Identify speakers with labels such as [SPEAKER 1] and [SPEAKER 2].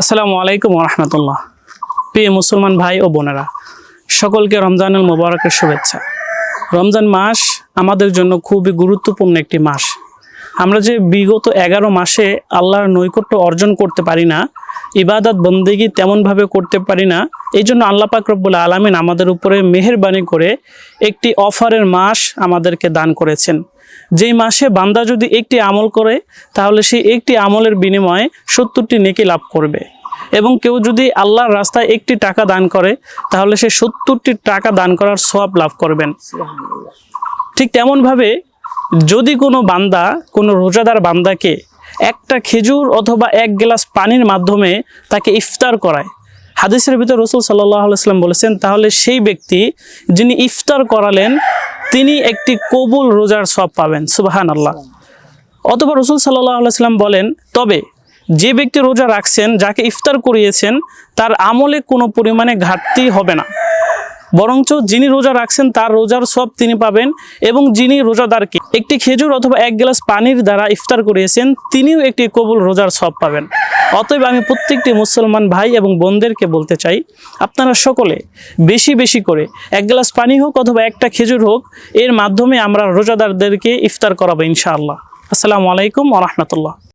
[SPEAKER 1] আসসালামু আলাইকুম রহমতুল্লাহ। প্রিয় মুসলমান ভাই ও বোনেরা, সকলকে রমজানুল মোবারকের শুভেচ্ছা। রমজান মাস আমাদের জন্য খুবই গুরুত্বপূর্ণ একটি মাস। আমরা যে বিগত এগারো মাসে আল্লাহর নৈকট্য অর্জন করতে পারি না, ইবাদত বন্দেগি তেমনভাবে করতে পারি না, এই জন্য আল্লাহ পাক রব্বুল আলমিন আমাদের উপরে মেহেরবানি করে একটি অফারের মাস আমাদেরকে দান করেছেন। যেই মাসে বান্দা যদি একটি আমল করে, তাহলে সেই একটি আমলের বিনিময়ে সত্তরটি নেকি লাভ করবে। এবং কেউ যদি আল্লাহর রাস্তায় একটি টাকা দান করে, তাহলে সে সত্তরটি টাকা দান করার সওয়াব লাভ করবেন। ঠিক তেমনভাবে যদি কোনো বান্দা, কোনো রোজাদার বান্দাকে একটা খেজুর অথবা এক গ্লাস পানির মাধ্যমে তাকে ইফতার করায়, হাদিসের ভিতর রসুল সাল্লাহ সাল্লাম বলেছেন, তাহলে সেই ব্যক্তি যিনি ইফতার করালেন তিনি একটি কবুল রোজার সব পাবেন সুবাহান আল্লাহ অথবা রসুল সাল্লাম বলেন, তবে যে ব্যক্তি রোজা রাখছেন, যাকে ইফতার করিয়েছেন, তার আমলে কোনো পরিমাণে ঘাটতি হবে না। বরঞ্চ যিনি রোজা রাখছেন, তার রোজার সব তিনি পাবেন এবং যিনি রোজাদারকে একটি খেজুর অথবা এক গ্লাস পানির দ্বারা ইফতার করিয়েছেন, তিনিও একটি কবুল রোজার সব পাবেন। অতএব আমি প্রত্যেকটি মুসলমান ভাই এবং বোনদেরকে বলতে চাই, আপনারা সকলে বেশি বেশি করে এক গ্লাস পানি হোক অথবা একটা খেজুর হোক, এর মাধ্যমে আমরা রোজাদারদেরকে ইফতার করাবো ইনশাআল্লাহ। আসসালামু আলাইকুম ওরহমতুল্লাহ